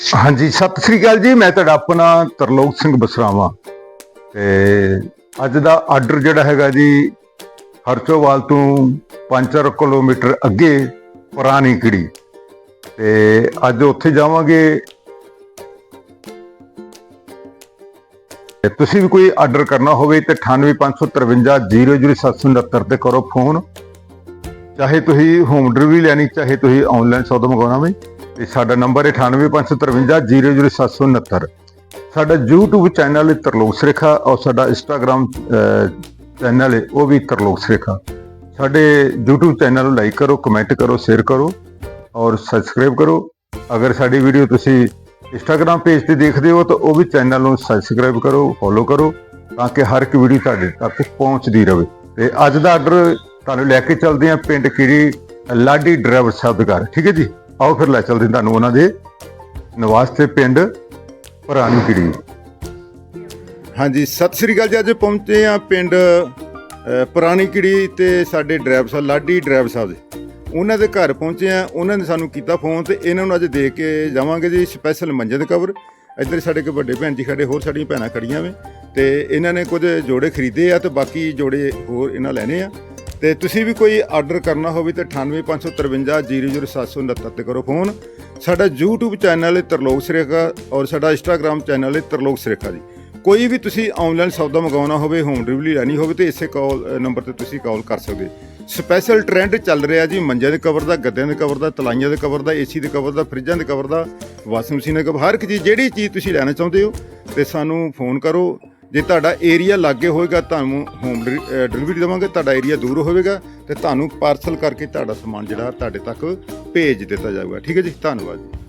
ਹਾਂਜੀ, ਸਤਿ ਸ੍ਰੀ ਅਕਾਲ ਜੀ। ਮੈਂ ਤੁਹਾਡਾ ਆਪਣਾ ਤਰਲੋਕ ਸਿੰਘ ਬਸਰਾਵਾ। ਤੇ ਅੱਜ ਦਾ ਆਰਡਰ ਜਿਹੜਾ ਹੈਗਾ ਜੀ, ਹਰਚੋਵਾਲ ਤੋਂ 5-4 ਕਿਲੋਮੀਟਰ ਅੱਗੇ ਪੁਰਾਣੀ ਕਿੜੀ। ਤੇ ਅੱਜ ਉੱਥੇ ਜਾਵਾਂਗੇ। ਤੇ ਤੁਸੀਂ ਵੀ ਕੋਈ ਆਰਡਰ ਕਰਨਾ ਹੋਵੇ ਤੇ 9855500769 ਤੇ ਕਰੋ ਫੋਨ। ਚਾਹੇ ਤੁਸੀਂ ਹੋਮ ਡਿਲੀਵਰੀ ਲੈਣੀ, ਚਾਹੇ ਤੁਸੀਂ ਆਨਲਾਈਨ ਸੌਦਾ ਮੰਗਵਾਉਣਾ ਵੀ। ਤੇ ਸਾਡਾ ਨੰਬਰ ਹੈ 9855500769 ਸਾਡਾ YouTube ਚੈਨਲ ਹੈ ਤਰਲੋਕ ਸਰੇਖਾ ਔਰ ਸਾਡਾ Instagram ਚੈਨਲ ਹੈ ਉਹ ਵੀ ਤਰਲੋਕ ਸਰੇਖਾ ਸਾਡੇ YouTube ਚੈਨਲ ਨੂੰ ਲਾਈਕ ਕਰੋ ਕਮੈਂਟ ਕਰੋ ਸ਼ੇਅਰ ਕਰੋ ਔਰ ਸਬਸਕ੍ਰਾਈਬ ਕਰੋ। ਅਗਰ ਸਾਡੀ ਵੀਡੀਓ ਤੁਸੀਂ Instagram ਪੇਜ ਤੇ ਦੇਖਦੇ ਹੋ ਤਾਂ ਉਹ ਵੀ ਚੈਨਲ ਨੂੰ ਸਬਸਕ੍ਰਾਈਬ ਕਰੋ ਫੋਲੋ ਕਰੋ ਤਾਂ ਕਿ ਹਰ ਇੱਕ ਵੀਡੀਓ ਤੁਹਾਡੇ ਤੱਕ ਪਹੁੰਚਦੀ ਰਹੇ। ਤੇ ਅੱਜ ਦਾ ਆਰਡਰ ਤੁਹਾਨੂੰ ਲੈ ਕੇ ਚੱਲਦੇ ਹਾਂ ਪਿੰਡ ਕਿੜੀ ਲਾਡੀ ਡਰਾਈਵਰ ਸਾਹਿਬ ਦੇ ਘਰ। ਠੀਕ ਹੈ ਜੀ? ਆਓ ਫਿਰ ਲੈ ਚੱਲਦੇ ਤੁਹਾਨੂੰ ਉਹਨਾਂ ਦੇ ਨਿਵਾਸ ਤੇ ਪਿੰਡ ਪੁਰਾਣੀ ਕਿੜੀ ਹਾਂਜੀ, ਸਤਿ ਸ੍ਰੀ ਅਕਾਲ ਜੀ, ਅੱਜ ਪਹੁੰਚੇ ਆ ਪਿੰਡ ਪੁਰਾਣੀ ਕਿੜੀ ਤੇ ਸਾਡੇ ਡਰਾਈਵਰ ਸਾਹਿਬ, ਲਾਡੀ ਡਰਾਈਵਰ ਸਾਹਿਬ ਦੇ। ਉਹਨਾਂ ਦੇ ਘਰ ਪਹੁੰਚੇ ਆ ਉਹਨਾਂ ਨੇ ਸਾਨੂੰ ਕੀਤਾ ਫੋਨ ਤੇ ਇਹਨਾਂ ਨੂੰ ਅੱਜ ਦੇਖ ਕੇ ਜਾਵਾਂਗੇ ਜੀ ਸਪੈਸ਼ਲ ਮੰਜੇ ਦੇ ਕਵਰ ਇੱਧਰ ਸਾਡੇ ਕੋ ਵੱਡੇ ਭੈਣ ਜੀ ਖੜੇ, ਹੋਰ ਸਾਡੀਆਂ ਭੈਣਾਂ ਖੜੀਆਂ ਵੇ ਤੇ ਇਹਨਾਂ ਨੇ ਕੁਝ ਜੋੜੇ ਖਰੀਦੇ ਆ ਤੇ ਬਾਕੀ ਜੋੜੇ ਹੋਰ ਇਹਨਾਂ ਲੈਣੇ ਆ। ਤੇ ਤੁਸੀਂ ਵੀ ਕੋਈ ਆਰਡਰ ਕਰਨਾ ਹੋਵੇ ਤੇ 9855500769 ਤੇ ਕਰੋ ਫੋਨ ਸਾਡਾ YouTube ਚੈਨਲ ਹੈ ਤਰਲੋਕ ਸਰੇਖਾ ਔਰ ਸਾਡਾ Instagram ਚੈਨਲ ਹੈ ਤਰਲੋਕ ਸਰੇਖਾ ਜੀ। ਕੋਈ ਵੀ ਤੁਸੀਂ ਆਨਲਾਈਨ ਸੌਦਾ ਮੰਗਵਾਉਣਾ ਹੋਵੇ ਹੋਮ ਡਿਲੀਵਰੀ ਲੈਣੀ ਹੋਵੇ ਤੇ ਇਸੇ ਕਾਲ ਨੰਬਰ ਤੇ ਤੁਸੀਂ ਕਾਲ ਕਰ ਸਕਦੇ। ਸਪੈਸ਼ਲ ਟ੍ਰੈਂਡ ਚੱਲ ਰਿਹਾ ਜੀ, ਮੰਜਿਆਂ ਦੇ ਕਵਰ ਦਾ, ਗੱਦਿਆਂ ਦੇ ਕਵਰ ਦਾ, ਤਲਾਈਆਂ ਦੇ ਕਵਰ ਦਾ ਏਸੀ ਦੇ ਕਵਰ ਦਾ, ਫਰਿੱਜਾਂ ਦੇ ਕਵਰ ਦਾ, ਵਾਸ਼ਿੰਗ ਮਸ਼ੀਨ ਦੇ ਕਵਰ ਹਰ ਇੱਕ ਚੀਜ਼, ਜਿਹੜੀ ਚੀਜ਼ ਤੁਸੀਂ ਲੈਣਾ ਚਾਹੁੰਦੇ ਹੋ, ਤੇ ਸਾਨੂੰ ਫੋਨ ਕਰੋ। ਜੇ ਤੁਹਾਡਾ ਏਰੀਆ ਲਾਗੇ ਹੋਏਗਾ, ਤੁਹਾਨੂੰ ਹੋਮ ਡਿਲੀਵਰੀ ਦੇਵਾਂਗੇ, ਤੁਹਾਡਾ ਏਰੀਆ ਦੂਰ ਹੋਵੇਗਾ ਤੇ ਤੁਹਾਨੂੰ ਪਾਰਸਲ ਕਰਕੇ ਤੁਹਾਡਾ ਸਮਾਨ ਜਿਹੜਾ ਤੁਹਾਡੇ ਤੱਕ ਭੇਜ ਦਿੱਤਾ ਜਾਊਗਾ। ਠੀਕ ਹੈ ਜੀ? ਧੰਨਵਾਦ। ਜੀ